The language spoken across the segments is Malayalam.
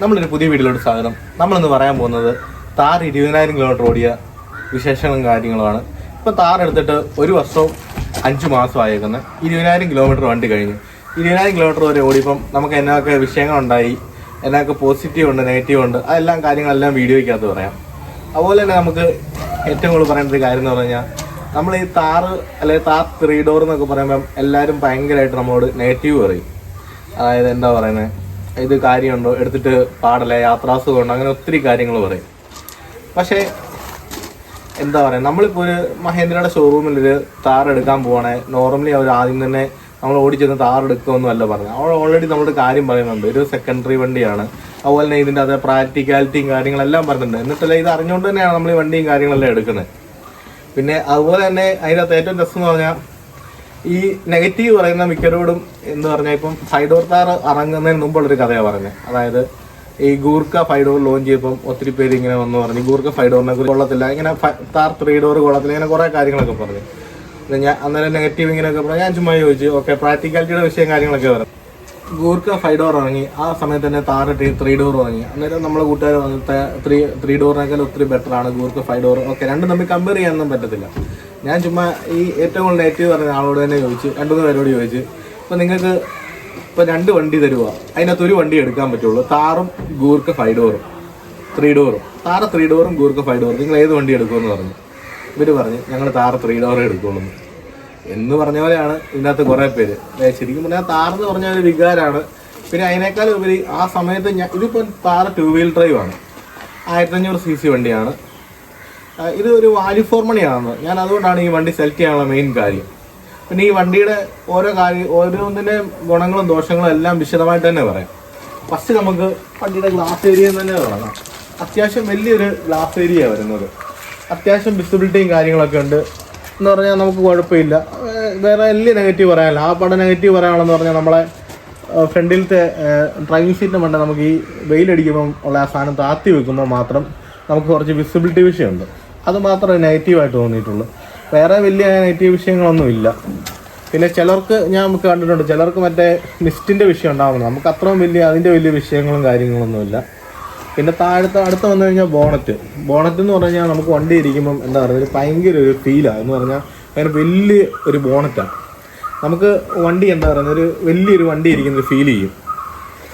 നമ്മളൊരു പുതിയ വീഡിയോയിലോട്ട് സ്വാഗതം. നമ്മളിന്ന് പറയാൻ പോകുന്നത് താർ ഇരുപതിനായിരം കിലോമീറ്റർ ഓടിയ വിശേഷങ്ങളും കാര്യങ്ങളുമാണ്. ഇപ്പം താർ എടുത്തിട്ട് ഒരു വർഷവും അഞ്ച് മാസം ആയേക്കുന്നത് ഇരുപതിനായിരം കിലോമീറ്റർ വണ്ടി കഴിഞ്ഞു. ഇരുപതിനായിരം കിലോമീറ്റർ വരെ ഓടിയപ്പം നമുക്ക് എന്നൊക്കെ വിഷയങ്ങളുണ്ടായി. എന്നൊക്കെ പോസിറ്റീവ് ഉണ്ട് നെഗറ്റീവ് ഉണ്ട്. അതെല്ലാം കാര്യങ്ങളെല്ലാം വീഡിയോയ്ക്കകത്ത് പറയാം. അതുപോലെ തന്നെ നമുക്ക് ഏറ്റവും കൂടുതൽ പറയേണ്ട ഒരു കാര്യം എന്ന് പറഞ്ഞു കഴിഞ്ഞാൽ നമ്മൾ ഈ താറ് അല്ലെങ്കിൽ താർ ത്രീ ഡോർ എന്നൊക്കെ പറയുമ്പം എല്ലാവരും ഭയങ്കരമായിട്ട് നമ്മളോട് നെഗറ്റീവ് പറയും. അതായത് എന്താ പറയുന്നത് ഇത് കാര്യമുണ്ടോ? എടുത്തിട്ട് പാടില്ല യാത്രാസുഖമുണ്ടോ? അങ്ങനെ ഒത്തിരി കാര്യങ്ങൾ പറയും. പക്ഷേ എന്താ പറയുക നമ്മളിപ്പോൾ ഒരു മഹേന്ദ്രയുടെ ഷോറൂമിൽ ഒരു താർ എടുക്കാൻ പോവാണേ നോർമലി അവർ ആദ്യം തന്നെ നമ്മൾ ഓടിച്ചെന്ന് താർ എടുക്കുമെന്നും അല്ല പറഞ്ഞു അവൾ ഓൾറെഡി നമ്മളോട് കാര്യം പറയുന്നുണ്ട്. ഒരു സെക്കൻഡറി വണ്ടിയാണ്. അതുപോലെ തന്നെ ഇതിന്റെ അതേ പ്രാക്ടിക്കാലിറ്റിയും കാര്യങ്ങളെല്ലാം പറഞ്ഞിട്ടുണ്ട്. എന്നിട്ടല്ല ഇത് അറിഞ്ഞുകൊണ്ട് തന്നെയാണ് നമ്മൾ ഈ വണ്ടിയും കാര്യങ്ങളെല്ലാം എടുക്കുന്നത്. പിന്നെ അതുപോലെ തന്നെ അതിനകത്ത് ഏറ്റവും രസം എന്ന് പറഞ്ഞാൽ ഈ നെഗറ്റീവ് പറയുന്ന മിക്കരോടും എന്ന് പറഞ്ഞാൽ ഇപ്പം ഫൈഡോർ താർ ഇറങ്ങുന്നതിന് മുമ്പുള്ളൊരു കഥയാണ് പറഞ്ഞത് അതായത് ഈ ഗൂർക്ക ഫൈഡോർ ലോഞ്ച് ചെയ്തപ്പം ഒത്തിരി പേര് ഇങ്ങനെ വന്ന് പറഞ്ഞു. ഗൂർക്ക ഫൈഡോറിനെ കുറിച്ച് കൊള്ളത്തില്ല. ഇങ്ങനെ താർ ത്രീ ഡോർ കൊള്ളത്തില്ല. ഇങ്ങനെ കുറേ കാര്യങ്ങളൊക്കെ പറഞ്ഞു. ഞാൻ അന്നേരം നെഗറ്റീവ് ഇങ്ങനെയൊക്കെ പറഞ്ഞു. ഞാൻ ചുമ്മാ ചോദിച്ചു ഓക്കെ പ്രാക്ടിക്കാലിറ്റിയുടെ വിഷയം കാര്യങ്ങളൊക്കെ പറഞ്ഞു ഗൂർക്ക ഫൈവ് ഡോർ ഇറങ്ങി. ആ സമയത്ത് തന്നെ താറ് ത്രീ ഡോർ ഇറങ്ങി അന്നേരം നമ്മളെ കൂട്ടുകാർ ത്രീ ത്രീ ഡോറിനേക്കാൾ ഒത്തിരി ബെറ്ററാണ് ഗൂർക്ക ഫൈവ് ഡോർ ഓക്കെ രണ്ടും തമ്മിൽ കമ്പയർ ചെയ്യാനൊന്നും പറ്റത്തില്ല. ഞാൻ ചുമ്മാ ഈ ഏറ്റവും കൂടുതൽ നെഗറ്റീവ് പറഞ്ഞ ആളോട് തന്നെ ചോദിച്ചു രണ്ടു മൂന്ന് പേരോട് ചോദിച്ചു. അപ്പൊ നിങ്ങൾക്ക് ഇപ്പം രണ്ട് വണ്ടി തരുക അതിനകത്ത് ഒരു വണ്ടി എടുക്കാൻ പറ്റുള്ളൂ. താറും ഗൂർക്ക ഫൈവ് ഡോറും ത്രീ ഡോറും താറ ത്രീ ഡോറും ഗൂർക്ക ഫൈവ് ഡോറും നിങ്ങൾ ഏത് വണ്ടി എടുക്കുമെന്ന് പറഞ്ഞു. ഇവർ പറഞ്ഞു ഞങ്ങൾ താറ ത്രീ ഡോറേ എടുക്കുള്ളൂ എന്ന്. പറഞ്ഞ പോലെയാണ് ഇതിനകത്ത് കുറേ പേര്. ശരിക്കും പറഞ്ഞാൽ താറെന്ന് പറഞ്ഞ ഒരു വികാരമാണ് പിന്നെ അതിനേക്കാൾ ഉപരി ആ സമയത്ത് ഞാൻ ഇതിപ്പോൾ താറ ടു വീൽ ഡ്രൈവ് ആണ്. ആയിരത്തഞ്ഞൂറ് സി സി വണ്ടിയാണ്. ഇത് ഒരു വാല്യൂ ഫോർ മണിയാണെന്ന് ഞാൻ അതുകൊണ്ടാണ് ഈ വണ്ടി സെലക്ട് ചെയ്യാനുള്ള മെയിൻ കാര്യം. പിന്നെ ഈ വണ്ടിയുടെ ഓരോ കാര്യം ഓരോന്നിന്റെ ഗുണങ്ങളും ദോഷങ്ങളും എല്ലാം വിശദമായിട്ട് തന്നെ പറയാം. ഫസ്റ്റ് നമുക്ക് വണ്ടിയുടെ ഗ്ലാസ് ഏരിയ തന്നെ തുടങ്ങാം. അത്യാവശ്യം വലിയൊരു ഗ്ലാസ് ഏരിയ വരുന്നത്. അത്യാവശ്യം വിസിബിലിറ്റിയും കാര്യങ്ങളൊക്കെ ഉണ്ട്. എന്ന് പറഞ്ഞാൽ നമുക്ക് കുഴപ്പമില്ല. വേറെ വലിയ നെഗറ്റീവ് പറയാനില്ല. ആ പടം നെഗറ്റീവ് പറയാനുള്ളതെന്ന് പറഞ്ഞാൽ നമ്മളെ ഫ്രണ്ടിലത്തെ ഡ്രൈവിംഗ് സീറ്റിന് വേണ്ട നമുക്ക് ഈ വെയിലടിക്കുമ്പം ഉള്ള ആ സാധനം താത്തി വെക്കുമ്പോൾ മാത്രം നമുക്ക് കുറച്ച് വിസിബിലിറ്റി വിഷയമുണ്ട്. അത് മാത്രമേ നെഗറ്റീവായിട്ട് തോന്നിയിട്ടുള്ളൂ. വേറെ വലിയ നെഗറ്റീവ് വിഷയങ്ങളൊന്നുമില്ല പിന്നെ ചിലർക്ക് ഞാൻ നമുക്ക് കണ്ടിട്ടുണ്ട് ചിലർക്ക് മറ്റേ മിസ്റ്റിന്റെ വിഷയം ഉണ്ടാകുന്നത് നമുക്ക് അത്രയും വലിയ അതിന്റെ വലിയ വിഷയങ്ങളും കാര്യങ്ങളൊന്നുമില്ല പിന്നെ താഴത്തെ അടുത്ത് വന്നു കഴിഞ്ഞാൽ ബോണറ്റ്. ബോണറ്റ് എന്ന് പറഞ്ഞു കഴിഞ്ഞാൽ നമുക്ക് വണ്ടി ഇരിക്കുമ്പം എന്താ പറയുക ഒരു ഭയങ്കര ഒരു ഫീലാണ് എന്ന് പറഞ്ഞാൽ അതിന് വലിയ ഒരു ബോണറ്റാണ് നമുക്ക് വണ്ടി എന്താ പറയുന്നത് ഒരു വലിയൊരു വണ്ടി ഇരിക്കുന്ന ഫീൽ ചെയ്യും.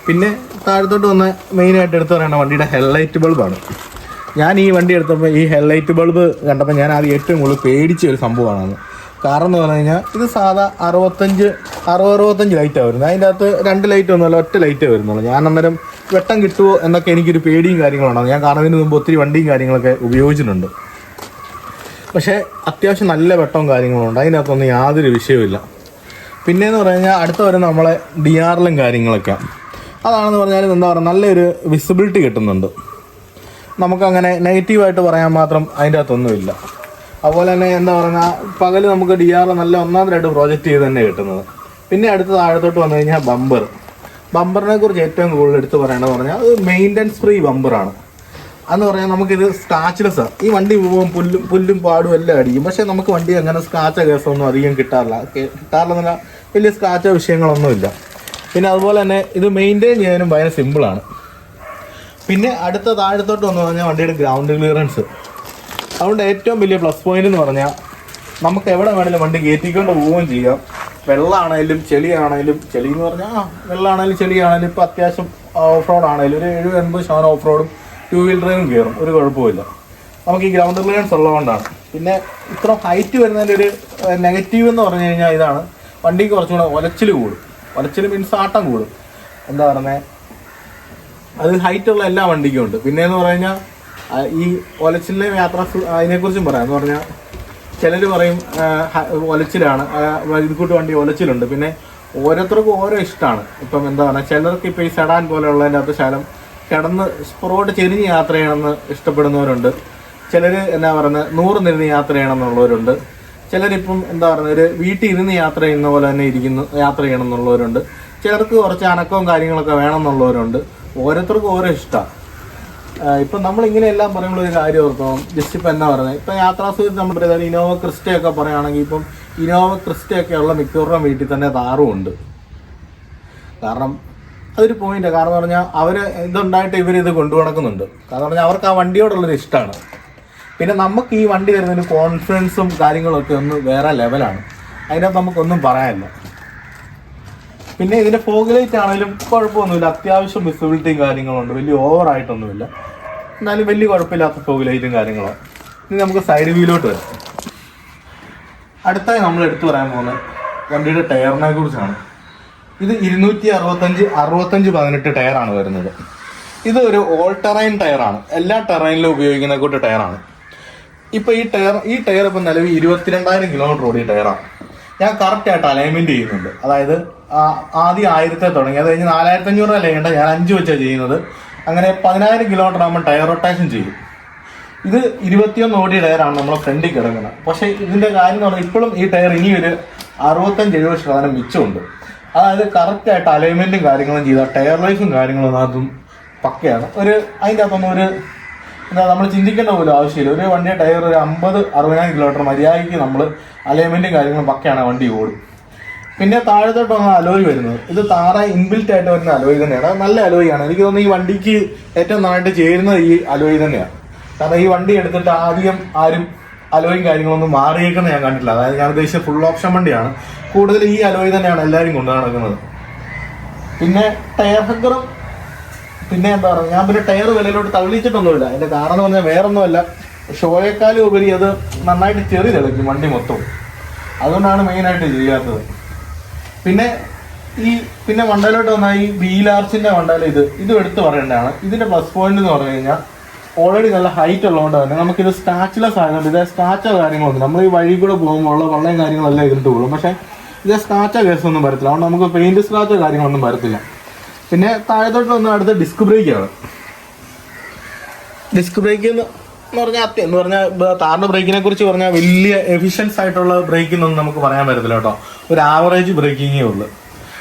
പിന്നെ താഴത്തോട്ട് വന്ന മെയിനായിട്ട് എടുത്ത് പറയേണ്ട വണ്ടിയുടെ ഹെഡ്ലൈറ്റ് ബൾബാണ് ഞാൻ ഈ വണ്ടി എടുത്തപ്പോൾ ഈ ഹെഡ്ലൈറ്റ് ബൾബ് കണ്ടപ്പോൾ ഞാൻ ആദ്യം ഏറ്റവും കൂടുതൽ പേടിച്ച ഒരു സംഭവമാണെന്ന്. കാരണം എന്ന് പറഞ്ഞു കഴിഞ്ഞാൽ ഇത് സാധാ അറുപത്തഞ്ച് അറുപത് അറുപത്തഞ്ച് ലൈറ്റാണ് വരുന്നത്. അതിന്റെ അകത്ത് രണ്ട് ലൈറ്റ് ഒന്നുമല്ല ഒറ്റ ലൈറ്റേ വരുന്നുള്ളൂ. ഞാൻ അന്നേരം വെട്ടം കിട്ടുമോ എന്നൊക്കെ എനിക്കൊരു പേടിയും കാര്യങ്ങളുണ്ടാകും ഞാൻ കാണുന്നതിന് മുമ്പ് ഒത്തിരി വണ്ടിയും കാര്യങ്ങളൊക്കെ ഉപയോഗിച്ചിട്ടുണ്ട്. പക്ഷേ അത്യാവശ്യം നല്ല വെട്ടവും കാര്യങ്ങളും ഉണ്ട്. അതിനകത്തൊന്നും യാതൊരു വിഷയവുമില്ല പിന്നെയെന്ന് പറഞ്ഞു കഴിഞ്ഞാൽ അടുത്ത വരുന്ന നമ്മളെ ഡി ആറിലും കാര്യങ്ങളൊക്കെ. അതാണെന്ന് പറഞ്ഞാൽ എന്താ പറയുക നല്ലൊരു വിസിബിലിറ്റി കിട്ടുന്നുണ്ട്. നമുക്കങ്ങനെ നെഗറ്റീവായിട്ട് പറയാൻ മാത്രം അതിന്റെ അകത്തൊന്നുമില്ല. അതുപോലെ തന്നെ എന്താ പറഞ്ഞാൽ പകൽ നമുക്ക് ഡി ആർ നല്ല ഒന്നാമതായിട്ട് പ്രോജക്റ്റ് ചെയ്ത് തന്നെ കിട്ടുന്നത്. പിന്നെ അടുത്ത താഴത്തോട്ട് വന്നു കഴിഞ്ഞാൽ ബമ്പർ ബമ്പറിനെ കുറിച്ച് ഏറ്റവും കൂടുതൽ എടുത്ത് പറയണമെന്ന് പറഞ്ഞാൽ അത് മെയിന്റനൻസ് ഫ്രീ ബമ്പറാണ് അന്ന് പറഞ്ഞാൽ നമുക്കിത് സ്ക്രാച്ച്ലെസ് ആണ് ഈ വണ്ടി പോകുമ്പോൾ പുല്ലും പുല്ലും പാടും എല്ലാം അടിക്കും. പക്ഷേ നമുക്ക് വണ്ടി അങ്ങനെ സ്ക്രാച്ച കേസൊന്നും അധികം കിട്ടാറില്ല. കിട്ടാറില്ലെന്നല്ല വലിയ സ്ക്രാച്ച വിഷയങ്ങളൊന്നുമില്ല. പിന്നെ അതുപോലെ തന്നെ ഇത് മെയിന്റെയിൻ ചെയ്യാനും ഭയങ്കര സിമ്പിളാണ് പിന്നെ അടുത്ത താഴത്തോട്ട് വന്നു പറഞ്ഞാൽ വണ്ടിയുടെ ഗ്രൗണ്ട് ക്ലിയറൻസ് അതുകൊണ്ട് ഏറ്റവും വലിയ പ്ലസ് പോയിന്റ് എന്ന് പറഞ്ഞാൽ നമുക്ക് എവിടെ വേണേലും വണ്ടി കയറ്റിക്കൊണ്ട് പോവുകയും ചെയ്യാം. വെള്ളമാണേലും ചെളിയാണേലും ചെളി എന്ന് പറഞ്ഞാൽ വെള്ളമാണേലും ചെളിയാണേലും ഇപ്പോൾ അത്യാവശ്യം ഓഫ് റോഡ് ആണേലും ഒരു എഴുപത് എൺപത് ശതമാനം ഓഫ് റോഡും ടൂ വീൽ ഡ്രൈവും കയറും. ഒരു കുഴപ്പമില്ല നമുക്ക് ഈ ഗ്രൗണ്ട് ക്ലിയറൻസ് ഉള്ളതുകൊണ്ടാണ്. പിന്നെ ഇത്ര ഹൈറ്റ് വരുന്നതിന്റെ ഒരു നെഗറ്റീവ് എന്ന് പറഞ്ഞു കഴിഞ്ഞാൽ ഇതാണ്. വണ്ടിക്ക് കുറച്ചും കൂടെ ഒലച്ചിൽ കൂടും. ഒലച്ചിൽ മീൻസ് ആട്ടം കൂടും. എന്താ പറയുന്നത് അത് ഹൈറ്റ് ഉള്ള എല്ലാ വണ്ടിക്കും ഉണ്ട്. പിന്നെ എന്ന് പറഞ്ഞു ഈ ഒലച്ചിലെ യാത്ര അതിനെക്കുറിച്ചും പറയാം. എന്ന് പറഞ്ഞാൽ ചിലർ പറയും ഒലച്ചിലാണ്. ഇതുകൂട്ട് വണ്ടി ഒലച്ചിലുണ്ട്. പിന്നെ ഓരോരുത്തർക്കും ഓരോ ഇഷ്ടമാണ്. ഇപ്പം എന്താ പറയുക ചിലർക്ക് ഇപ്പം ഈ സെഡാൻ പോലെയുള്ളതിന്റെ അകത്ത് ശകലം കിടന്ന് പുറകോട്ട് ചെരിഞ്ഞ് യാത്ര ചെയ്യണമെന്ന് ഇഷ്ടപ്പെടുന്നവരുണ്ട്. ചിലർ എന്നാ പറയുന്നത് നൂറ് നിരുന്ന് യാത്ര ചെയ്യണമെന്നുള്ളവരുണ്ട്. ചിലരിപ്പം എന്താ പറയുന്നത് ഒരു വീട്ടിൽ ഇരുന്ന് യാത്ര ചെയ്യുന്ന പോലെ തന്നെ ഇരിക്കുന്നു യാത്ര ചെയ്യണം എന്നുള്ളവരുണ്ട് ചിലർക്ക് കുറച്ച് അനക്കവും കാര്യങ്ങളൊക്കെ വേണം എന്നുള്ളവരുണ്ട് ഓരോരുത്തർക്കും ഓരോ ഇഷ്ടമാണ് ഇപ്പം നമ്മൾ ഇങ്ങനെയെല്ലാം പറയുമ്പോൾ ഒരു കാര്യം ഓർത്തോം? ജസ്റ്റ് ഇപ്പം എന്നാ പറയുന്നത്? ഇപ്പം യാത്രാസുഖത്ത് നമ്മൾ പറയുന്നത് ഇനോവ ക്രിസ്റ്റയൊക്കെ പറയുകയാണെങ്കിൽ ഇപ്പം ഇനോവ ക്രിസ്റ്റയൊക്കെ ഉള്ള മിക്കവരുടെ വീട്ടിൽ തന്നെ താറും ഉണ്ട്. കാരണം അതൊരു പോയിന്റ് കാരണം പറഞ്ഞാൽ അവർ ഇതുണ്ടായിട്ട് ഇവർ ഇത് കൊണ്ടു നടക്കുന്നുണ്ട്. കാരണം പറഞ്ഞാൽ അവർക്ക് ആ വണ്ടിയോടുള്ളൊരു ഇഷ്ടമാണ് പിന്നെ നമുക്ക് ഈ വണ്ടി തരുന്നൊരു കോൺഫിഡൻസും കാര്യങ്ങളൊക്കെ ഒന്ന് വേറെ ലെവലാണ് അതിനകത്ത് നമുക്കൊന്നും പറയാനില്ല. പിന്നെ ഇതിന്റെ ഫോഗ് ലൈറ്റ് ആണെങ്കിലും കുഴപ്പമൊന്നുമില്ല. അത്യാവശ്യം വിസിബിലിറ്റിയും കാര്യങ്ങളുണ്ട്. വലിയ ഓവർ ആയിട്ടൊന്നുമില്ല. എന്നാലും വലിയ കുഴപ്പമില്ലാത്ത ഫോഗ് ലൈറ്റും കാര്യങ്ങളും. ഇനി നമുക്ക് സൈഡ് വ്യൂയിലോട്ട് വരാം. അടുത്തായി നമ്മൾ എടുത്തു പറയാൻ പോകുന്നത് വണ്ടിയുടെ ടയറിനെ കുറിച്ചാണ്. ഇത് ഇരുന്നൂറ്റി അറുപത്തഞ്ച് അറുപത്തഞ്ച് പതിനെട്ട് ടയറാണ് വരുന്നത്. ഇത് ഒരു ഓൾ ടെറൈൻ ടയറാണ് എല്ലാ ടെറൈനിലും ഉപയോഗിക്കുന്ന കൂട്ട് ടയറാണ് ഇപ്പൊ ഈ ടയർ ഈ ടയർ ഇപ്പൊ നിലവിൽ ഇരുപത്തിരണ്ടായിരം കിലോമീറ്റർ ഓടിയ ടയറാണ് ഞാൻ കറക്റ്റ് ആയിട്ട് അലൈൻമെന്റ് ചെയ്യുന്നുണ്ട്. അതായത് ആദ്യം ആയിരത്തെ തുടങ്ങി. അത് കഴിഞ്ഞ് നാലായിരത്തി അഞ്ഞൂറ് ഞാൻ അഞ്ച് വെച്ചാണ് ചെയ്യുന്നത്. അങ്ങനെ പതിനായിരം കിലോമീറ്റർ ആകുമ്പോൾ ടയർ റൊട്ടേഷൻ ചെയ്യും. ഇത് ഇരുപത്തിയൊന്ന് ഓടി ടയറാണ് നമ്മളെ ഫ്രണ്ടിൽ കിടക്കുന്നത്. പക്ഷേ ഇതിന്റെ കാര്യം എന്ന് പറഞ്ഞാൽ ഇപ്പോഴും ഈ ടയർ ഇനി ഒരു അറുപത്തഞ്ച് എഴുപത് ശതമാനം മിച്ചമുണ്ട്. അതായത് കറക്റ്റ് ആയിട്ട് അലൈൻമെന്റും കാര്യങ്ങളും ചെയ്താൽ ടയർ ലൈഫും കാര്യങ്ങളും അതും പക്കയാണ്. ഒരു അതിന്റെ അകത്തൊന്നും ഒരു എന്താ നമ്മൾ ചിന്തിക്കേണ്ട പോലും ആവശ്യമില്ല. ഒരു വണ്ടിയുടെ ടയർ ഒരു അമ്പത് അറുപതിനായിരം കിലോമീറ്റർ മര്യാദയ്ക്ക് നമ്മൾ അലൈൻമെന്റും കാര്യങ്ങളും പക്കയാണ് വണ്ടി ഓടും. പിന്നെ താഴത്തോട്ടാണ് അലോയ് വരുന്നത്. ഇത് താറ ഇൻബിൽറ്റ് ആയിട്ട് വരുന്ന അലോയ് തന്നെയാണ്. നല്ല അലോയിയാണ് എനിക്ക് തോന്നുന്നു ഈ വണ്ടിക്ക് ഏറ്റവും നന്നായിട്ട് ചേരുന്നത് ഈ അലോയ് തന്നെയാണ്. കാരണം ഈ വണ്ടി എടുത്തിട്ട് ആദ്യം ആരും അലോയും കാര്യങ്ങളൊന്നും മാറിയേക്കുന്ന ഞാൻ കണ്ടിട്ടില്ല. അതായത് ഞാൻ ഉദ്ദേശിച്ച ഫുൾ ഓപ്ഷൻ വണ്ടിയാണ്. കൂടുതൽ ഈ അലോയ് തന്നെയാണ് എല്ലാവരും കൊണ്ടു നടക്കുന്നത് പിന്നെ ടയർ ഹക്കറും പിന്നെ എന്താ പറയുക ഞാൻ പിന്നെ ടയർ വിലയിലോട്ട് തള്ളിച്ചിട്ടൊന്നുമില്ല. അതിന്റെ കാരണം പറഞ്ഞാൽ വേറൊന്നുമല്ല. ഷോയേക്കാളും ഉപരി അത് നന്നായിട്ട് ചെറി തെളിക്കും വണ്ടി മൊത്തം. അതുകൊണ്ടാണ് മെയിനായിട്ട് ചെയ്യാത്തത്. പിന്നെ ഈ പിന്നെ വണ്ടയിലോട്ട് വന്നാൽ ഈ വീലാർച്ചിന്റെ വണ്ടയിൽ ഇത് ഇതും എടുത്ത് പറയേണ്ടതാണ്. ഇതിന്റെ പ്ലസ് പോയിന്റ് എന്ന് പറഞ്ഞു കഴിഞ്ഞാൽ ഓൾറെഡി നല്ല ഹൈറ്റ് ഉള്ളതുകൊണ്ട് തന്നെ നമുക്കിത് സ്ക്രാച്ച്ലെസ് ആയതുകൊണ്ട് ഇതേ സ്ക്രാച്ചോ കാര്യങ്ങളൊന്നും നമ്മൾ ഈ വഴി കൂടെ പോകുമ്പോൾ ഉള്ള വെള്ളം കാര്യങ്ങളെല്ലാം ഇതിട്ട് പോകും പക്ഷേ ഇതേ സ്ക്രാച്ചോ കേസൊന്നും വരത്തില്ല. അതുകൊണ്ട് നമുക്ക് പെയിന്റ് സ്ക്രാച്ചോ കാര്യങ്ങളൊന്നും വരത്തില്ല. പിന്നെ താഴത്തോട്ട് വന്ന അടുത്ത ഡിസ്ക് ബ്രേക്കാണ് ഡിസ്ക് ബ്രേക്ക് എന്ന് പറഞ്ഞാൽ എന്ന് പറഞ്ഞാൽ താറിന്റെ ബ്രേക്കിനെ കുറിച്ച് പറഞ്ഞാൽ വലിയ എഫിഷ്യൻസ് ആയിട്ടുള്ള ബ്രേക്കിംഗ് നമുക്ക് പറയാൻ പറ്റത്തില്ല കേട്ടോ. ഒരു ആവറേജ് ബ്രേക്കിങ്ങേ ഉള്ളൂ.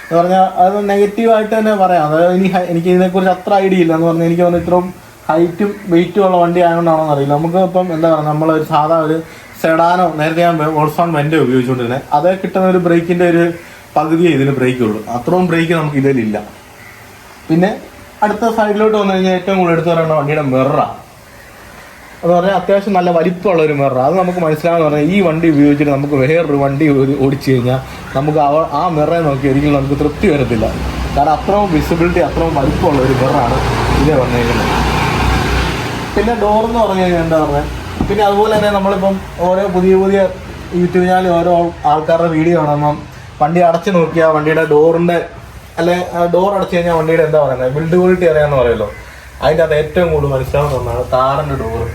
എന്ന് പറഞ്ഞാൽ അത് നെഗറ്റീവായിട്ട് തന്നെ പറയാം. അതായത് ഇനി എനിക്ക് ഇതിനെക്കുറിച്ച് അത്ര ഐഡിയ ഇല്ല എന്ന് പറഞ്ഞാൽ എനിക്ക് തോന്നുന്നു ഇത്രയും ഹൈറ്റും വെയിറ്റും ഉള്ള വണ്ടി ആയതുകൊണ്ടാണോ അറിയില്ല. നമുക്ക് ഇപ്പം എന്താ പറയുക നമ്മൾ ഒരു സാധാ ഒരു സെഡാനോ നേരത്തെ ഞാൻ വോൾസോൺ വെന്റെ ഉപയോഗിച്ചുകൊണ്ടിരുന്നത് അതേ കിട്ടുന്ന ഒരു ബ്രേക്കിന്റെ ഒരു പകുതിയേ ഇതിന് ബ്രേക്ക് ഉള്ളൂ. അത്രയും ബ്രേക്ക് നമുക്ക് ഇതിലില്ല. പിന്നെ അടുത്ത സൈഡിലോട്ട് വന്നു കഴിഞ്ഞാൽ ഏറ്റവും കൂടുതൽ എടുത്തു പറയുന്ന വണ്ടിയുടെ മെറ അത് പറഞ്ഞാൽ അത്യാവശ്യം നല്ല വലിപ്പമുള്ള ഒരു മിറർ അത് നമുക്ക് മനസ്സിലാകുന്ന പറഞ്ഞാൽ ഈ വണ്ടി ഉപയോഗിച്ചിട്ട് നമുക്ക് വേറൊരു വണ്ടി ഓടി- ഓടിച്ചു കഴിഞ്ഞാൽ നമുക്ക് ആ മിററെ നോക്കി ഒരിക്കലും നമുക്ക് തൃപ്തി വരത്തില്ല. കാരണം അത്രയും വിസിബിലിറ്റി അത്രയും വലിപ്പമുള്ള ഒരു മിററാണ് ഇതേ വന്നേക്കുന്നത്. പിന്നെ ഡോർ എന്ന് പറഞ്ഞു കഴിഞ്ഞാൽ എന്താ പറഞ്ഞത് പിന്നെ അതുപോലെ തന്നെ നമ്മളിപ്പം ഓരോ പുതിയ പുതിയ യൂട്യൂബ് ചാനൽ ഓരോ ആൾക്കാരുടെ വീഡിയോ കാണുമ്പം വണ്ടി അടച്ചു നോക്കിയാൽ വണ്ടിയുടെ ഡോറിന്റെ അല്ലെ ഡോർ അടച്ചു കഴിഞ്ഞാൽ വണ്ടിയുടെ എന്താ പറയുന്നത് ബിൽഡ് ക്വാളിറ്റി അറിയാന്ന് പറയുമല്ലോ. അതിന്റെ അത് ഏറ്റവും കൂടുതൽ മനസ്സിലാവുന്ന ഒന്നാണ് താറിന്റെ ഡോർ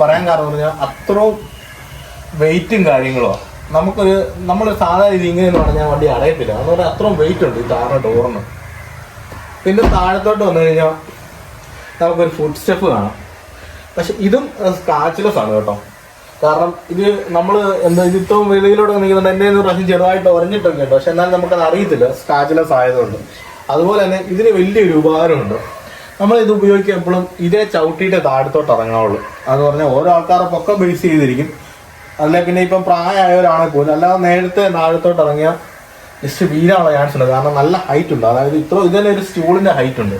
പറയാൻ കാരണം പറഞ്ഞാൽ അത്രയും വെയിറ്റും കാര്യങ്ങളോ നമുക്കൊരു നമ്മൾ സാധാരണ രീതി ഇങ്ങനെ പറഞ്ഞാൽ വണ്ടി അടയത്തില്ല. പറഞ്ഞാൽ അത്രയും വെയിറ്റ് ഉണ്ട് ഈ താറിന്റെ ഡോറിന് പിന്നെ താഴത്തോട്ട് വന്നു കഴിഞ്ഞാൽ നമുക്കൊരു ഫുഡ് സ്റ്റെപ്പ് കാണാം. പക്ഷെ ഇതും സ്കാച്ച്ലെസ് ആണ് കേട്ടോ. കാരണം ഇത് നമ്മൾ എന്താ ഇത് ഇത്രയും വെളിയിലൂടെ നിൽക്കുന്നുണ്ട്. എന്റെ ഒരു പ്രാവശ്യം ചെറുതായിട്ട് ഉറഞ്ഞിട്ടൊക്കെ ഉണ്ട് പക്ഷെ എന്നാലും നമുക്കത് അറിയത്തില്ല. സ്ക്രാച്ച്ലെസ് ആയതുകൊണ്ട്. അതുപോലെ തന്നെ ഇതിന് വലിയൊരു ഉപകാരമുണ്ട്. നമ്മൾ ഇത് ഉപയോഗിക്കുക എപ്പോഴും ഇതേ ചവിട്ടിയിട്ട് താഴത്തോട്ട് ഇറങ്ങാവുള്ളൂ അത് പറഞ്ഞാൽ ഓരോ ആൾക്കാരുടെ പൊക്കം ബേസ് ചെയ്തിരിക്കും. അല്ല പിന്നെ ഇപ്പം പ്രായമായവരാണെങ്കിൽ പോലും. അല്ലാതെ നേരത്തെ താഴത്തോട്ട് ഇറങ്ങിയാൽ ജസ്റ്റ് വീഴാനുള്ള ചാൻസ് ഉണ്ട്. കാരണം നല്ല ഹൈറ്റ് ഉണ്ട്. അതായത് ഇത്ര ഇതന്നെ ഒരു സ്റ്റൂളിന്റെ ഹൈറ്റ് ഉണ്ട്.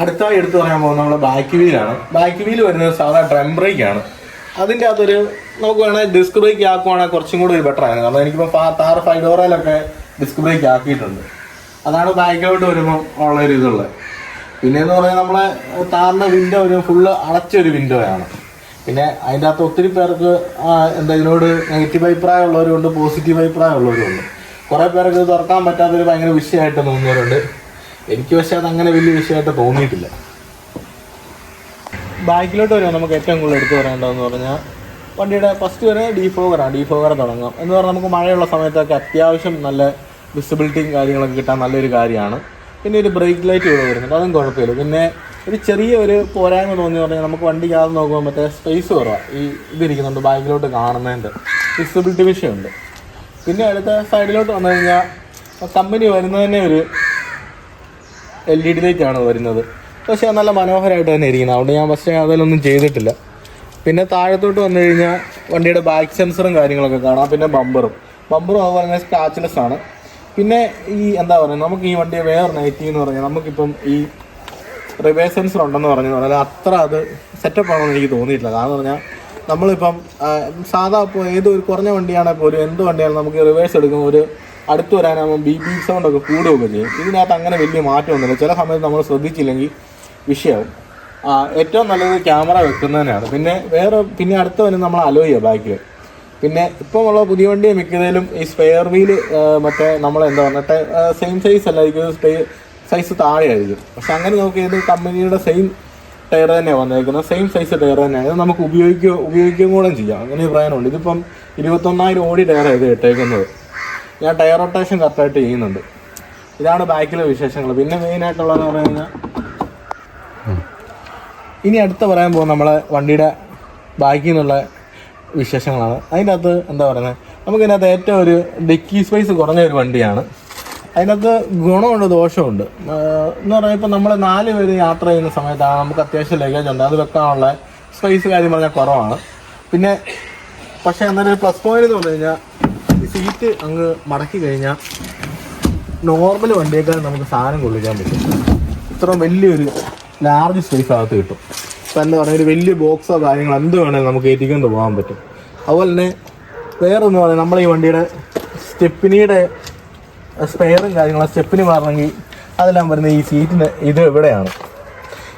അടുത്തായി എടുത്തു പറയാൻ പോകുന്നത് നമ്മുടെ ബാക്ക് വീലാണ് ബാക്ക് വീൽ വരുന്നത് സാധാരണ ഡ്രം ബ്രേക്ക് ആണ്. അതിന്റെ അകത്തൊരു നമുക്ക് വേണമെങ്കിൽ ഡിസ്ക് ബ്രേക്ക് ആക്കുവാണെങ്കിൽ കുറച്ചും കൂടി ഒരു ബെറ്റർ ആയിരുന്നു. കാരണം എനിക്കിപ്പോൾ താറ് ഡോറയിലൊക്കെ ഡിസ്ക് ബ്രേക്ക് ആക്കിയിട്ടുണ്ട്. അതാണ് ബാക്കിലോട്ട് വരുമ്പോൾ ഉള്ള ഒരു ഇതുള്ളത്. പിന്നെ എന്ന് പറഞ്ഞാൽ നമ്മളെ താറിന്റെ വിൻഡോ ഒരു ഫുള്ള് അടച്ചൊരു വിൻഡോ ആണ്. പിന്നെ അതിന്റെ അകത്ത് ഒത്തിരി പേർക്ക് എന്താ ഇതിനോട് നെഗറ്റീവ് അഭിപ്രായം ഉള്ളവരുണ്ട് പോസിറ്റീവ് അഭിപ്രായം ഉള്ളവരുണ്ട്. കുറേ പേർക്ക് തുറക്കാൻ പറ്റാത്തൊരു ഭയങ്കര വിഷയമായിട്ട് തോന്നുന്നവരുണ്ട് എനിക്ക് പക്ഷെ അത് അങ്ങനെ വലിയ വിഷയമായിട്ട് തോന്നിയിട്ടില്ല. ബാക്കിലോട്ട് വരുമ്പോൾ നമുക്ക് ഏറ്റവും കൂടുതൽ എടുത്തു പറയേണ്ടതെന്ന് പറഞ്ഞാൽ വണ്ടിയുടെ ഫസ്റ്റ് വരെ ഡീഫോവറാണ് ഡീഫോവർ തുടങ്ങാം. എന്ന് പറഞ്ഞാൽ നമുക്ക് മഴയുള്ള സമയത്തൊക്കെ അത്യാവശ്യം നല്ല വിസിബിലിറ്റിയും കാര്യങ്ങളൊക്കെ കിട്ടാൻ നല്ലൊരു കാര്യമാണ്. പിന്നെ ഒരു ബ്രേക്ക് ലൈറ്റ് ഇവിടെ വരുന്നുണ്ട്. അതും കുഴപ്പമില്ല. പിന്നെ ഒരു ചെറിയ ഒരു പോരായ്മ തോന്നി പറഞ്ഞാൽ നമുക്ക് വണ്ടി കാതെ നോക്കുമ്പോൾ മറ്റേ സ്പേസ് കുറവാണ് ഈ ഇതിരിക്കുന്നുണ്ട് ബാക്കിലോട്ട് കാണുന്നതിന്റെ വിസിബിലിറ്റി വിഷയമുണ്ട്. പിന്നെ അടുത്ത സൈഡിലോട്ട് വന്നു കഴിഞ്ഞാൽ കമ്പനി വരുന്നതന്നെ ഒരു എൽ ഇ ഡി ലൈറ്റാണ് വരുന്നത്. പക്ഷേ നല്ല മനോഹരമായിട്ട് തന്നെ ഇരിക്കുന്നത്. അതുകൊണ്ട് ഞാൻ പക്ഷേ അതിലൊന്നും ചെയ്തിട്ടില്ല. പിന്നെ താഴത്തോട്ട് വന്നു കഴിഞ്ഞാൽ വണ്ടിയുടെ ബാക്ക് സെൻസറും കാര്യങ്ങളൊക്കെ കാണാം. പിന്നെ ബമ്പറും ബമ്പറും അതുപോലെ തന്നെ സ്ക്രാച്ച്ലെസ് ആണ്. പിന്നെ ഈ എന്താ പറയുക നമുക്ക് ഈ വണ്ടിയെ വേറെ നെഗറ്റീവ് എന്ന് പറഞ്ഞാൽ നമുക്കിപ്പം ഈ റിവേഴ്സ് സെൻസർ ഉണ്ടെന്ന് പറഞ്ഞു പറഞ്ഞാൽ അത്ര അത് സെറ്റപ്പ് ആണെന്ന് എനിക്ക് തോന്നിയിട്ടില്ല. കാരണം പറഞ്ഞാൽ നമ്മളിപ്പം സാധാ ഇപ്പോൾ ഏത് ഒരു കുറഞ്ഞ വണ്ടിയാണെങ്കിൽ പോലും എന്ത് വണ്ടിയാണെങ്കിലും നമുക്ക് റിവേഴ്സ് എടുക്കുമ്പോൾ ഒരു അടുത്ത് വരാനാകുമ്പോൾ ബി ബി സൗണ്ട് ഒക്കെ കൂടുകയൊക്കെ ചെയ്യും. ഇതിനകത്ത് അങ്ങനെ വലിയ മാറ്റമൊന്നുമില്ല ചില സമയത്ത് നമ്മൾ ശ്രദ്ധിച്ചില്ലെങ്കിൽ വിഷയമാവും ഏറ്റവും നല്ലത് ക്യാമറ വെക്കുന്നതിനാണ്. പിന്നെ വേറെ പിന്നെ അടുത്ത വരും നമ്മൾ അലോയ ബാക്കിൽ പിന്നെ ഇപ്പം ഉള്ള പുതിയ വണ്ടി മിക്കതിലും ഈ സ്പെയർ വീൽ മറ്റേ നമ്മൾ എന്താ പറഞ്ഞിട്ട് സെയിം സൈസ് അല്ലായിരിക്കും. സൈസ് താഴെയായിരിക്കും. പക്ഷെ അങ്ങനെ നമുക്ക് ഏത് കമ്പനിയുടെ സെയിം ടയർ തന്നെ വന്നേക്കുന്നത്. സെയിം സൈസ് ടയർ തന്നെയാണ്. ഇത് നമുക്ക് ഉപയോഗിക്കുക ഉപയോഗിക്കുകയും കൂടെ ചെയ്യാം. അങ്ങനെ പ്രയോജനമുണ്ട്. ഇതിപ്പം ഇരുപത്തൊന്നായിരം ഓടി ടയർ ആയിരുന്നു ഇട്ടേക്കുന്നത്. ഞാൻ ടയർ റൊട്ടേഷൻ കറക്റ്റായിട്ട് ചെയ്യുന്നുണ്ട്. ഇതാണ് ബാക്കിലെ വിശേഷങ്ങൾ. പിന്നെ മെയിനായിട്ടുള്ളതെന്ന് പറഞ്ഞു കഴിഞ്ഞാൽ ഇനി അടുത്ത പറയാൻ പോകുന്ന നമ്മളെ വണ്ടിയുടെ ബാക്കിൽ നിന്നുള്ള വിശേഷങ്ങളാണ്. അതിന്റെ അകത്ത് എന്താ പറയുന്നത്? നമുക്കിതിനകത്ത് ഏറ്റവും ഒരു ഡിക്കി സ്പേസ് കുറഞ്ഞ ഒരു വണ്ടിയാണ്. അതിനകത്ത് ഗുണമുണ്ട് ദോഷമുണ്ട്. എന്ന് പറഞ്ഞാൽ ഇപ്പം നമ്മൾ നാല് പേര് യാത്ര ചെയ്യുന്ന സമയത്താണ് നമുക്ക് അത്യാവശ്യം ലഗേജ് ഉണ്ട്. അത് വെക്കാനുള്ള സ്പേസ് കാര്യം പറഞ്ഞാൽ കുറവാണ്. പിന്നെ പക്ഷേ എന്നാലും പ്ലസ് പോയിന്റ് എന്ന് പറഞ്ഞു കഴിഞ്ഞാൽ സീറ്റ് അങ്ങ് മടക്കി കഴിഞ്ഞാൽ നോർമൽ വണ്ടിയേക്കാൾ നമുക്ക് സാധനം കൊള്ളിക്കാൻ പറ്റും. ഇത്രയും വലിയൊരു ലാർജ് സ്പേസ് അകത്ത് കിട്ടും. ഇപ്പം എന്താ പറയുക ഒരു വലിയ ബോക്സോ കാര്യങ്ങളോ എന്ത് വേണമെങ്കിലും നമുക്ക് ഏറ്റിക്കൊണ്ട് പോകാൻ പറ്റും. അതുപോലെ തന്നെ വേറൊന്ന് പറയാം നമ്മൾ ഈ വണ്ടിയുടെ സ്റ്റെപ്പിനിയുടെ സ്പെയറും കാര്യങ്ങളും സ്റ്റെപ്പിന് മാറണമെങ്കിൽ അതെല്ലാം വരുന്നത് ഈ സീറ്റിന് ഇത് ഇവിടെയാണ്.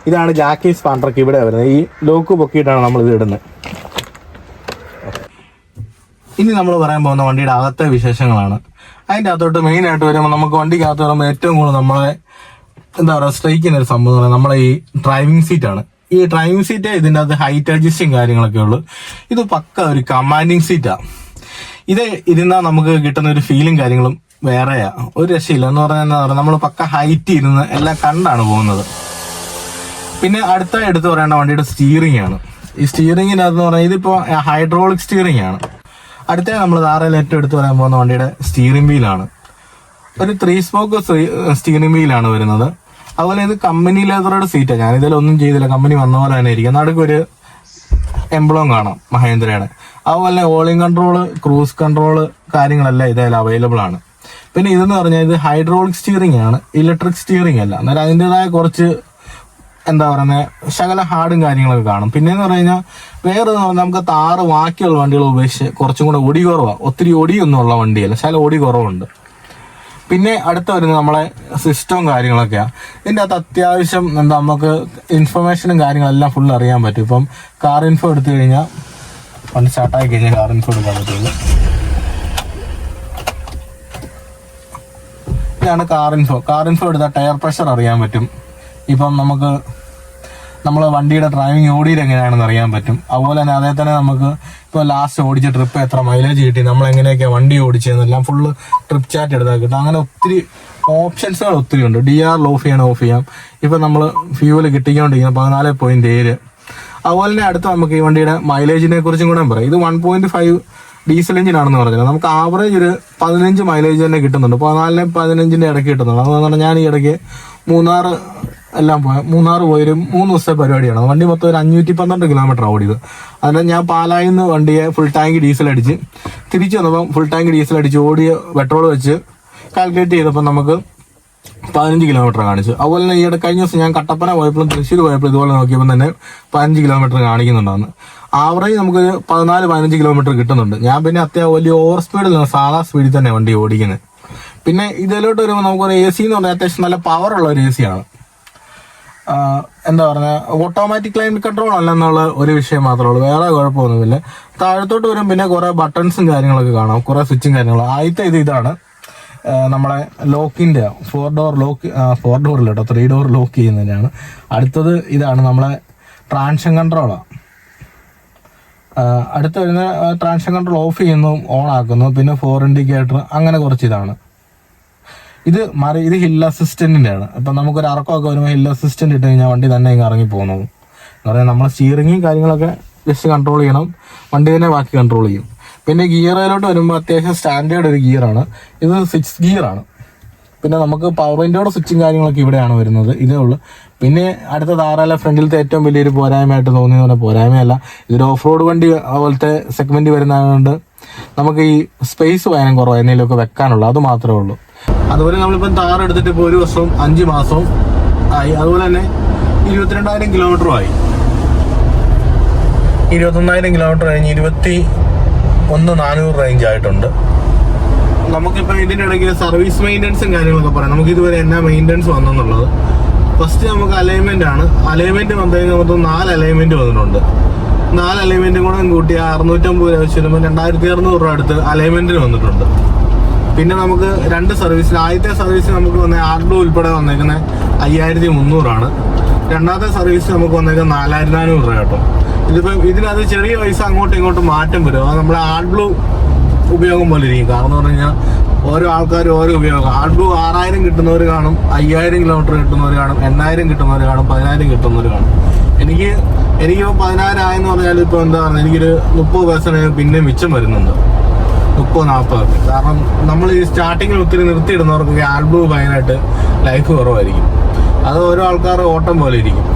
ഇതാണ് ജാക്കി സ്പാൻഡർക്ക് ഇവിടെ വരുന്നത്. ഈ ലോക്ക് പൊക്കിയിട്ടാണ് നമ്മൾ ഇടുന്നത്. ഇനി നമ്മൾ പറയാൻ പോകുന്ന വണ്ടിയുടെ അകത്തെ വിശേഷങ്ങളാണ്. അതിന്റെ അകത്തോട്ട് മെയിൻ ആയിട്ട് വരുമ്പോൾ നമുക്ക് വണ്ടിക്കകത്ത് വരുമ്പോൾ ഏറ്റവും കൂടുതൽ നമ്മളെ എന്താ പറയുക സ്ട്രൈക്കുന്ന ഒരു സംഭവം പറയുന്നത് നമ്മളെ ഈ ഡ്രൈവിംഗ് സീറ്റാണ് ഈ ഡ്രൈവിംഗ് സീറ്റ് ഇതിന്റെ അകത്ത് ഹൈറ്റ് അഡ്ജസ്റ്റിങ് കാര്യങ്ങളൊക്കെ ഉള്ളു. ഇത് പക്ക ഒരു കമാൻഡിങ് സീറ്റാണ് ഇത് ഇരുന്നാൽ നമുക്ക് കിട്ടുന്ന ഒരു ഫീലും കാര്യങ്ങളും വേറെയാ. ഒരു രക്ഷയില്ല. എന്ന് പറഞ്ഞാൽ നമ്മൾ പക്ക ഹൈറ്റ് ഇരുന്ന് എല്ലാം കണ്ടാണ് പോകുന്നത്. പിന്നെ അടുത്ത എടുത്ത് പറയേണ്ട വണ്ടിയുടെ സ്റ്റിയറിംഗ് ആണ്. ഈ സ്റ്റിയറിംഗിനകത്ത് പറഞ്ഞാൽ ഇതിപ്പോൾ ഹൈഡ്രോളിക് സ്റ്റിയറിംഗ് ആണ്. അടുത്ത നമ്മൾ താറയിൽ ഏറ്റവും എടുത്ത് പറയാൻ പോകുന്ന വണ്ടിയുടെ സ്റ്റീറിംഗ് വീലാണ് ഒരു ത്രീ സ്പോക്ക് സ്റ്റീറിംഗ് വീലാണ് വരുന്നത്. അതുപോലെ ഇത് കമ്പനി ലെതറുടെ സീറ്റാണ് ഞാൻ ഇതിലൊന്നും ചെയ്തില്ല. കമ്പനി വന്ന പോലെ തന്നെ ഇരിക്കും. നടുക്കൊരു എംബ്ലം കാണാം മഹേന്ദ്രയുടെ. അതുപോലെ തന്നെ ഓളിംഗ് കൺട്രോൾ ക്രൂസ് കൺട്രോൾ കാര്യങ്ങളെല്ലാം ഇതിൽ അവൈലബിൾ ആണ്. പിന്നെ ഇതെന്ന് പറഞ്ഞാൽ ഇത് ഹൈഡ്രോളിക് സ്റ്റിയറിംഗ് ആണ്. ഇലക്ട്രിക് സ്റ്റിയറിംഗ് അല്ല. അന്നേരം അതിന്റെതായ കുറച്ച് എന്താ പറയുന്നത് ശകല ഹാർഡും കാര്യങ്ങളൊക്കെ കാണും. പിന്നെന്ന് പറഞ്ഞു കഴിഞ്ഞാൽ വേറെ നമുക്ക് താറ് ബാക്കിയുള്ള വണ്ടികൾ ഉപേക്ഷിച്ച് കുറച്ചും കൂടെ ഒടി കുറവാണ് ഒത്തിരി ഒടിയൊന്നും ഉള്ള വണ്ടിയല്ല ശകല ഒടി കുറവുണ്ട്. പിന്നെ അടുത്ത വരുന്നത് നമ്മളെ സിസ്റ്റവും കാര്യങ്ങളൊക്കെയാണ് ഇതിന്റെ അകത്ത് അത്യാവശ്യം എന്താ നമുക്ക് ഇൻഫർമേഷനും കാര്യങ്ങളെല്ലാം ഫുൾ അറിയാൻ പറ്റും. ഇപ്പം കാർ ഇൻഫോ എടുത്തു കഴിഞ്ഞാൽ വണ്ടി സ്റ്റാർട്ടായി കഴിഞ്ഞാൽ കാർ ഇൻഫോ എടുക്കാൻ പറ്റുള്ളൂ. ഇതാണ് കാർ ഇൻഫോ കാർ ഇൻഫോ എടുത്താൽ ടയർ പ്രഷർ അറിയാൻ പറ്റും. ഇപ്പം നമുക്ക് നമ്മൾ വണ്ടിയുടെ ഡ്രൈവിംഗ് ഓടിയിൽ എങ്ങനെയാണെന്ന് അറിയാൻ പറ്റും. അതുപോലെ തന്നെ അതേ തന്നെ നമുക്ക് ഇപ്പോൾ ലാസ്റ്റ് ഓടിച്ച ട്രിപ്പ് എത്ര മൈലേജ് കിട്ടി നമ്മൾ എങ്ങനെയൊക്കെ വണ്ടി ഓടിച്ചതെന്നെല്ലാം ഫുള്ള് ട്രിപ്പ് ചാറ്റ് എടുത്താൽ കിട്ടും അങ്ങനെ ഒത്തിരി ഓപ്ഷൻസുകൾ ഒത്തിരി ഉണ്ട്. ഡി ആർ ഓഫ് ചെയ്യണം ഓഫ് ചെയ്യാം. ഇപ്പം നമ്മൾ ഫ്യൂവൽ കിട്ടിക്കൊണ്ടിരിക്കുന്ന പതിനാല് പോയിന്റ് ഏഴ്. അതുപോലെ തന്നെ അടുത്ത നമുക്ക് ഈ വണ്ടിയുടെ മൈലേജിനെ കുറിച്ചും കൂടെ പറയാം. ഇത് വൺ പോയിന്റ് ഫൈവ് ഡീസൽ എഞ്ചിനാണെന്ന് പറഞ്ഞത് നമുക്ക് ആവറേജ് ഒരു പതിനഞ്ച് മൈലേജ് തന്നെ കിട്ടുന്നുണ്ട്. പതിനാലിന് പതിനഞ്ചിന്റെ ഇടയ്ക്ക് കിട്ടുന്നുണ്ട്. അതുകൊണ്ട് ഞാൻ ഈ ഇടയ്ക്ക് മൂന്നാർ എല്ലാം പോയ മൂന്നാർ പോയൊരു മൂന്ന് ദിവസത്തെ പരിപാടിയാണ്. വണ്ടി മൊത്തം ഒരു അഞ്ഞൂറ്റി പന്ത്രണ്ട് കിലോമീറ്റർ ഓടിയത്. അതിൽ ഞാൻ പാലായിൽ നിന്ന് വണ്ടിയെ ഫുൾ ടാങ്ക് ഡീസൽ അടിച്ച് തിരിച്ചു വന്നപ്പോൾ ഫുൾ ടാങ്ക് ഡീസൽ അടിച്ച് ഓടിയ പെട്രോൾ വെച്ച് കാൽക്കുലേറ്റ് ചെയ്തപ്പോൾ നമുക്ക് പതിനഞ്ച് കിലോമീറ്റർ കാണിച്ചു. അതുപോലെ തന്നെ ഈയിടെ കഴിഞ്ഞ ദിവസം ഞാൻ കട്ടപ്പന പോയപ്പോഴും തൃശ്ശൂർ പോയപ്പോഴും ഇതുപോലെ നോക്കിയപ്പോൾ തന്നെ പതിനഞ്ച് കിലോമീറ്റർ കാണിക്കുന്നുണ്ടായിരുന്നു ആവറേജ് നമുക്കൊരു പതിനാല് പതിനഞ്ച് കിലോമീറ്റർ കിട്ടുന്നുണ്ട്. ഞാൻ പിന്നെ അത്യാവശ്യം വലിയ ഓവർ സ്പീഡിൽ സാധാ സ്പീഡിൽ തന്നെ വണ്ടി ഓടിക്കുന്നത് പിന്നെ ഇതിലോട്ട് വരുമ്പോൾ നമുക്ക് ഒരു എ സി എന്ന് പറഞ്ഞാൽ അത്യാവശ്യം നല്ല പവറുള്ള ഒരു എ സി ആണ്. എന്താ പറഞ്ഞാൽ ഓട്ടോമാറ്റിക് ക്ലൈമറ്റ് കൺട്രോൾ അല്ല അല്ലെന്നുള്ള ഒരു വിഷയം മാത്രമേ ഉള്ളൂ. വേറെ കുഴപ്പമൊന്നുമില്ല. താഴത്തോട്ട് വരും പിന്നെ കുറെ ബട്ടൺസും കാര്യങ്ങളൊക്കെ കാണാം. കുറെ സ്വിച്ചും കാര്യങ്ങളും. ആദ്യത്തെ ഇത് ഇതാണ്. നമ്മളെ ലോക്കിന്റെ ഫോർ ഡോർ ലോക്ക് ഫോർ ഡോറിൽ കേട്ടോ ത്രീ ഡോർ ലോക്ക് ചെയ്യുന്നതിനാണ് അടുത്തത് ഇതാണ് നമ്മളെ ട്രാൻഷൻ കൺട്രോളാണ് അടുത്ത് വരുന്ന ട്രാൻഷൻ കൺട്രോൾ ഓഫ് ചെയ്യുന്നു ഓൺ ആക്കുന്നു. പിന്നെ ഫോർ ഇൻഡിക്കേറ്റർ അങ്ങനെ കുറച്ച് ഇതാണ്. ഇത് മറി ഇത് ഹിൽ അസിസ്റ്റന്റിന്റെ ആണ് അപ്പൊ നമുക്കൊരു അറക്കമൊക്കെ വരുമ്പോൾ ഹിൽ അസിസ്റ്റന്റ് ഇട്ട് കഴിഞ്ഞാൽ വണ്ടി തന്നെ ഇങ്ങ് ഇറങ്ങി പോകുന്നത് എന്ന് പറഞ്ഞാൽ നമ്മൾ സ്റ്റിയറിങ്ങും കാര്യങ്ങളൊക്കെ ജസ്റ്റ് കൺട്രോൾ ചെയ്യണം. വണ്ടി തന്നെ ബാക്കി കൺട്രോൾ ചെയ്യും. പിന്നെ ഗിയറിലോട്ട് വരുമ്പോൾ അത്യാവശ്യം സ്റ്റാൻഡേർഡ് ഒരു ഗിയറാണ് ഇത് സിക്സ് ഗിയറാണ് പിന്നെ നമുക്ക് പവർ വിൻഡോയുടെ സ്വിച്ചും കാര്യങ്ങളൊക്കെ ഇവിടെയാണ് വരുന്നത്. ഇതേ ഉള്ളൂ. പിന്നെ അടുത്ത താറാല ഫ്രണ്ടിലത്തെ ഏറ്റവും വലിയൊരു പോരായ്മയായിട്ട് തോന്നിയെന്ന് പറഞ്ഞാൽ പോരായ്മയല്ല ഇതൊരു ഓഫ് റോഡ് വണ്ടി അതുപോലത്തെ സെഗ്മെന്റ് വരുന്നതുകൊണ്ട് നമുക്ക് ഈ സ്പേസ് ഭയങ്കര കുറവ് എന്തെങ്കിലുമൊക്കെ വെക്കാനുള്ളൂ. അത് മാത്രമേ ഉള്ളൂ. അതുപോലെ നമ്മളിപ്പം താർ എടുത്തിട്ട് ഇപ്പോൾ ഒരു വർഷവും അഞ്ച് മാസവും ആയി. അതുപോലെ തന്നെ ഇരുപത്തിരണ്ടായിരം കിലോമീറ്ററും ആയി. ഇരുപത്തൊന്നായിരം കിലോമീറ്റർ കഴിഞ്ഞ് ഇരുപത്തി ഒന്ന് നാനൂറ് റേഞ്ച് ആയിട്ടുണ്ട്. നമുക്കിപ്പോൾ ഇതിന്റെ ഇടയ്ക്ക് സർവീസ് മെയിന്റനൻസും കാര്യങ്ങളൊക്കെ പറയാം. നമുക്ക് ഇതുവരെ എന്നാ മെയിന്റനൻസ് വന്നെന്നുള്ളത്? ഫസ്റ്റ് നമുക്ക് അലൈൻമെന്റ് ആണ്. അലൈൻമെന്റ് വന്നു കഴിഞ്ഞാൽ മൊത്തം നാല് അലൈൻമെന്റ് വന്നിട്ടുണ്ട്. നാല് അലൈൻമെന്റും കൂടെ കൂട്ടി അറുന്നൂറ്റമ്പത് രൂപ വെച്ച് വരുമ്പോൾ രണ്ടായിരത്തി അറുന്നൂറ് രൂപ അടുത്ത് അലൈൻമെന്റിന് വന്നിട്ടുണ്ട്. പിന്നെ നമുക്ക് രണ്ട് സർവീസിൽ ആദ്യത്തെ സർവീസ് നമുക്ക് വന്ന ആർഡോ ഉൾപ്പെടെ വന്നേക്കുന്നത് അയ്യായിരത്തി മുന്നൂറാണ്. രണ്ടാമത്തെ സർവീസ് നമുക്ക് വന്നേക്കുന്നത് നാലായിരത്തി നാനൂറ് രൂപ കേട്ടോ. ഇതിപ്പം ഇതിനകത്ത് ചെറിയ പൈസ അങ്ങോട്ടും ഇങ്ങോട്ടും മാറ്റം വരും. അത് നമ്മുടെ ആർട്ട് ബ്ലൂ ഉപയോഗം പോലെ ഇരിക്കും. കാരണം എന്ന് പറഞ്ഞു കഴിഞ്ഞാൽ ഓരോ ആൾക്കാരും ഓരോ ഉപയോഗം. ആർട്ട് ബ്ലൂ ആറായിരം കിട്ടുന്നവർ കാണും അയ്യായിരം കിലോമീറ്റർ കിട്ടുന്നവർ കാണും എണ്ണായിരം കിട്ടുന്നവർ കാണും പതിനായിരം കിട്ടുന്നവർ കാണും. എനിക്ക് എനിക്കിപ്പോൾ പതിനായിരം ആയെന്ന് പറഞ്ഞാൽ ഇപ്പോൾ എന്താ പറയുക എനിക്കൊരു മുപ്പത് പെർസെന്റ് പിന്നെ മിച്ചം വരുന്നുണ്ട്. മുപ്പത് നാൽപ്പത് കാരണം നമ്മൾ ഈ സ്റ്റാർട്ടിങ്ങിൽ ഒത്തിരി നിർത്തിയിടുന്നവർക്കൊക്കെ ആൽബം ഭയങ്കരമായിട്ട് ലൈഫ് കുറവായിരിക്കും. അത് ഓരോ ആൾക്കാർ ഓട്ടം പോലെ ഇരിക്കും.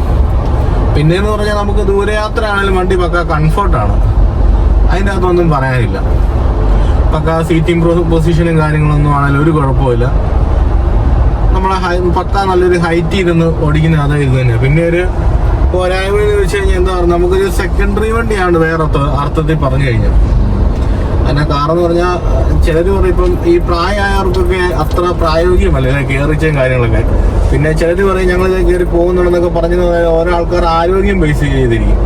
പിന്നെയെന്ന് പറഞ്ഞാൽ നമുക്ക് ദൂരയാത്ര ആണെങ്കിലും വണ്ടി പക്ക കംഫർട്ടാണ് അതിന്റെ അകത്തൊന്നും പറയാനില്ല. പക്ക സീറ്റിംഗ് പൊസിഷനും കാര്യങ്ങളൊന്നും ആണെങ്കിലും ഒരു കുഴപ്പമില്ല നമ്മളെ പക്ക നല്ലൊരു ഹൈറ്റ് ഇരുന്ന് ഓടിക്കുന്ന അതേ ഇത് തന്നെയാണ് പിന്നെ ഒരു പോരായ്മ എന്ന് വെച്ച് കഴിഞ്ഞാൽ എന്താ പറയുക നമുക്കൊരു സെക്കൻഡറി വണ്ടിയാണ് വേറെ അർത്ഥ- അർത്ഥത്തിൽ പറഞ്ഞു കഴിഞ്ഞാൽ. അതിന്റെ കാരണം പറഞ്ഞാൽ ചിലര് പറയും ഇപ്പം ഈ പ്രായമായവർക്കൊക്കെ അത്ര പ്രായോഗികമല്ല കയറിച്ചും കാര്യങ്ങളൊക്കെ. പിന്നെ ചിലര് പറയും ഞങ്ങൾ ഇത് കയറി പോകുന്നുണ്ടെന്നൊക്കെ പറഞ്ഞു ഓരോ ആൾക്കാർ ആരോഗ്യം ബേസ് ചെയ്തിരിക്കും.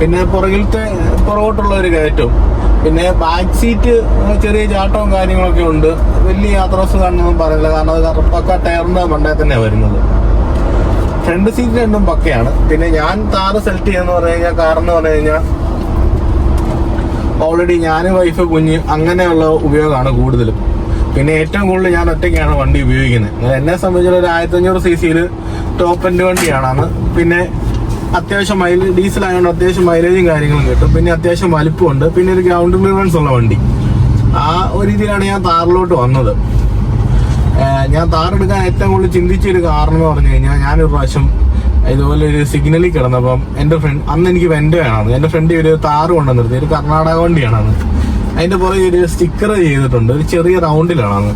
പിന്നെ പുറകിലത്തെ പുറകോട്ടുള്ള ഒരു കയറ്റവും പിന്നെ ബാക്ക് സീറ്റ് ചെറിയ ചാട്ടവും കാര്യങ്ങളൊക്കെ ഉണ്ട്. വലിയ യാത്രാസ് സുഖമാണെന്നൊന്നും പറയില്ല. കാരണം അത് കറുപ്പക്ക ടയറിന്റെ മണ്ടേ തന്നെ വരുന്നത്. ഫ്രണ്ട് സീറ്റ് രണ്ടും പക്കയാണ്. പിന്നെ ഞാൻ താറ് സെലക്ട് ചെയ്യാന്ന് പറഞ്ഞു കഴിഞ്ഞാൽ കാർ എന്ന് പറഞ്ഞു കഴിഞ്ഞാൽ ഓൾറെഡി ഞാൻ വൈഫ് കുഞ്ഞ് അങ്ങനെയുള്ള ഉപയോഗമാണ് കൂടുതലും. പിന്നെ ഏറ്റവും കൂടുതൽ ഞാൻ ഒറ്റയ്ക്കാണ് വണ്ടി ഉപയോഗിക്കുന്നത്. എന്നെ സംബന്ധിച്ചുള്ള ഒരു ആയിരത്തി അഞ്ഞൂറ് സി സിയിൽ ടോപ്പ് എൻഡ് വണ്ടിയാണ് പിന്നെ അത്യാവശ്യം മൈലേജ് ഡീസൽ ആയതുകൊണ്ട് അത്യാവശ്യം മൈലേജും കാര്യങ്ങളും കിട്ടും. പിന്നെ അത്യാവശ്യം വലിപ്പമുണ്ട്. പിന്നെ ഒരു ഗ്രൗണ്ട് ക്ലിയറൻസ് ഉള്ള വണ്ടി. ആ ഒരു രീതിയിലാണ് ഞാൻ താറിലോട്ട് വന്നത്. ഞാൻ താറെടുക്കാൻ ഏറ്റവും കൂടുതൽ ചിന്തിച്ചൊരു കാരണം എന്ന് പറഞ്ഞു കഴിഞ്ഞാൽ ഞാനൊരു പ്രാവശ്യം ഇതുപോലെ ഒരു സിഗ്നലിൽ കിടന്നപ്പം എന്റെ ഫ്രണ്ട് അന്ന് എനിക്ക് വെന്റ് വേണം എന്റെ ഫ്രണ്ട് ഒരു താറ് കൊണ്ടു നിർത്തി. ഒരു കർണാടക വണ്ടിയാണ് അതിന്റെ പുറകെ ഒരു സ്റ്റിക്കർ ചെയ്തിട്ടുണ്ട്. ഒരു ചെറിയ റൗണ്ടിലാണ് അന്ന്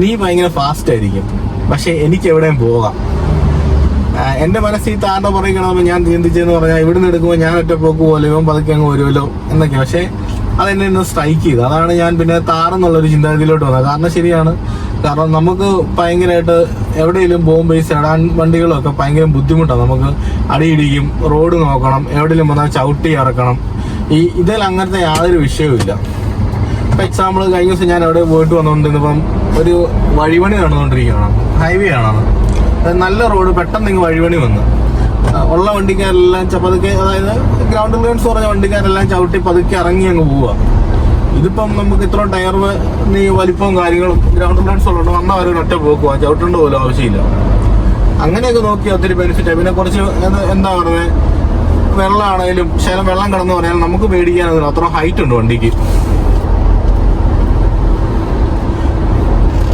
നീ ഭയങ്കര ഫാസ്റ്റ് ആയിരിക്കും. പക്ഷെ എനിക്ക് എവിടെയും പോകാം. എന്റെ മനസ്സിൽ താറിന്റെ പുറകെ കിടന്നപ്പോൾ ഞാൻ ചിന്തിച്ചെന്ന് പറഞ്ഞാൽ ഇവിടുന്ന് എടുക്കുമ്പോൾ ഞാൻ ഒറ്റ പോക്ക് പോലെ ഇവൻ പതുക്കെ അങ്ങ് വരുമല്ലോ എന്നൊക്കെ. പക്ഷെ അതെന്നെ ഇന്ന് സ്ട്രൈക്ക് ചെയ്തു. അതാണ് ഞാൻ പിന്നെ താറെന്നുള്ളൊരു ചിന്താഗതിയിലോട്ട് വന്നത്. കാരണം ശരിയാണ് കാരണം നമുക്ക് ഭയങ്കരമായിട്ട് എവിടെയെങ്കിലും ബോംബേസ് ബേസ് ഇടാൻ വണ്ടികളൊക്കെ ഭയങ്കര ബുദ്ധിമുട്ടാണ്. നമുക്ക് അടിയിടിക്കും റോഡ് നോക്കണം എവിടെയെങ്കിലും വന്നാൽ ചവിട്ടി ഇറക്കണം. ഈ ഇതിൽ അങ്ങനത്തെ യാതൊരു വിഷയവുമില്ല ഇപ്പം എക്സാമ്പിൾ കഴിഞ്ഞ ദിവസം ഞാൻ എവിടെ പോയിട്ട് വന്നുകൊണ്ടിരുന്നപ്പം ഒരു വഴിപണി നടന്നുകൊണ്ടിരിക്കുകയാണ്. ഹൈവേ ആണ് നല്ല റോഡ് പെട്ടെന്ന് ഇങ്ങ് വഴിപണി വന്ന്. ഉള്ള വണ്ടിക്കാരെല്ലാം പതുക്കെ അതായത് ഗ്രൗണ്ട് ക്ലിയറൻസ് പറഞ്ഞ വണ്ടിക്കാരെല്ലാം ചവിട്ടി പതുക്കെ ഇറങ്ങി അങ്ങ് പോവുക. ഇതിപ്പം നമുക്ക് ഇത്ര ടയർ വലിപ്പവും കാര്യങ്ങളും ഗ്രൗണ്ട് ക്ലിയറൻസ് ഉള്ളതുകൊണ്ട് വന്ന ഒരു ഒറ്റ പോക്കുക ചവിട്ടേണ്ട പോലും ആവശ്യമില്ല. അങ്ങനെയൊക്കെ നോക്കി ഒത്തിരി ബെനിഫിറ്റ് പിന്നെ കുറച്ച് എന്ത് പറയുന്നത് വെള്ളമാണേലും ശകലം വെള്ളം കിടന്ന് പറഞ്ഞാൽ നമുക്ക് പേടിക്കാൻ അത്ര ഹൈറ്റ് ഉണ്ട് വണ്ടിക്ക്.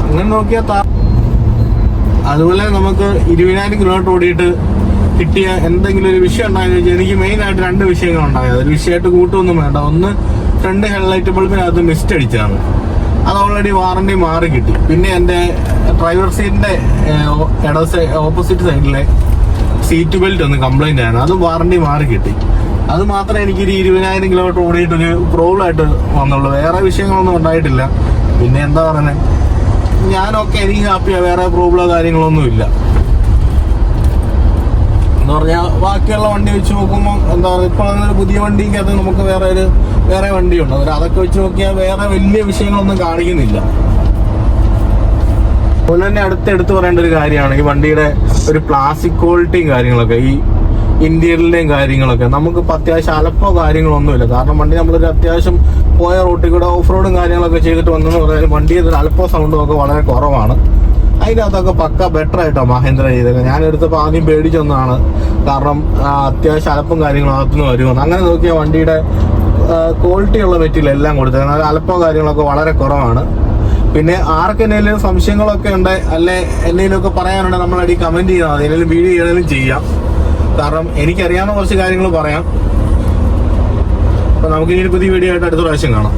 അങ്ങനെ നോക്കിയാൽ അതുപോലെ നമുക്ക് ഇരുപതിനായിരം കിലോമീറ്റർ ഓടിയിട്ട് കിട്ടിയ എന്തെങ്കിലും ഒരു വിഷയം ഉണ്ടായെന്ന് ചോദിച്ചാൽ എനിക്ക് മെയിനായിട്ട് രണ്ട് വിഷയങ്ങൾ ഉണ്ടായത് ഒരു വിഷയമായിട്ട് കൂട്ടൊന്നും വേണ്ട. ഒന്ന് ഫ്രണ്ട് ഹെഡ്ലൈറ്റ് ബൾബിനകത്ത് മിസ്റ്റ് അടിച്ചതാണ്. അത് ഓൾറെഡി വാറണ്ടി മാറി കിട്ടി. പിന്നെ എന്റെ ഡ്രൈവർ സീറ്റിന്റെ ഇട ഓപ്പോസിറ്റ് സൈഡിലെ സീറ്റ് ബെൽറ്റ് ഒന്ന് കംപ്ലൈന്റ് ആയിരുന്നു അത് വാറണ്ടി മാറി കിട്ടി. അത് മാത്രമേ എനിക്ക് ഒരു ഇരുപതിനായിരം കിലോമീറ്റർ ഓടിയിട്ടൊരു പ്രോബ്ലം ആയിട്ട് വന്നുള്ളൂ. വേറെ വിഷയങ്ങളൊന്നും ഉണ്ടായിട്ടില്ല. പിന്നെ എന്താ പറയുന്നത് ഞാനൊക്കെ എനിക്ക് ഹാപ്പിയാണ് വേറെ പ്രോബ്ലമോ കാര്യങ്ങളൊന്നും ഇല്ല. എന്ന് പറഞ്ഞാൽ ബാക്കിയുള്ള വണ്ടി വെച്ച് നോക്കുമ്പോൾ എന്താ പറയുക ഇപ്പോൾ ഒരു പുതിയ വണ്ടിക്കകത്ത് നമുക്ക് വേറെ ഒരു വേറെ വണ്ടിയുണ്ട്. അവർ അതൊക്കെ വെച്ച് നോക്കിയാൽ വേറെ വലിയ വിഷയങ്ങളൊന്നും കാണിക്കുന്നില്ല. അതുപോലെ തന്നെ അടുത്ത് എടുത്തു പറയേണ്ട ഒരു കാര്യമാണ് ഈ വണ്ടിയുടെ ഒരു പ്ലാസ്റ്റിക് ക്വാളിറ്റിയും കാര്യങ്ങളൊക്കെ ഈ ഇന്ത്യയിലെയും കാര്യങ്ങളൊക്കെ നമുക്ക് അത്യാവശ്യം അലപ്പോ കാര്യങ്ങളൊന്നുമില്ല. കാരണം വണ്ടി നമ്മളൊരു അത്യാവശ്യം പോയ റോട്ടിൽ കൂടെ ഓഫ് റോഡും കാര്യങ്ങളൊക്കെ ചെയ്തിട്ട് വന്നെന്ന് പറഞ്ഞാൽ വണ്ടിയുടെ അലപ്പോ സൗണ്ടും ഒക്കെ വളരെ കുറവാണ്. അതിനകത്തൊക്കെ പക്ക ബെറ്റർ ആയിട്ടോ മഹേന്ദ്ര ചെയ്തൊക്കെ ഞാൻ എടുത്തപ്പോൾ ആദ്യം പേടിച്ചൊന്നാണ് കാരണം അത്യാവശ്യം അലപ്പും കാര്യങ്ങളും അകത്തുനിന്ന് വരുമെന്ന്. അങ്ങനെ നോക്കിയാൽ വണ്ടിയുടെ ക്വാളിറ്റി ഉള്ള മെറ്റീരിയൽ എല്ലാം കൊടുത്തേക്കുന്നത് അലപ്പോ കാര്യങ്ങളൊക്കെ വളരെ കുറവാണ്. പിന്നെ ആർക്കെന്തെങ്കിലും സംശയങ്ങളൊക്കെ ഉണ്ട് അല്ലെ എന്തെങ്കിലുമൊക്കെ പറയാനുണ്ട് നമ്മളടി കമന്റ് ചെയ്താൽ മതി എന്തെങ്കിലും വീഡിയോ ചെയ്യണമെങ്കിലും ചെയ്യാം. കാരണം എനിക്കറിയാവുന്ന കുറച്ച് കാര്യങ്ങൾ പറയാം. അപ്പൊ നമുക്ക് ഇനി പുതിയ വീഡിയോ ആയിട്ട് അടുത്ത പ്രാവശ്യം കാണാം.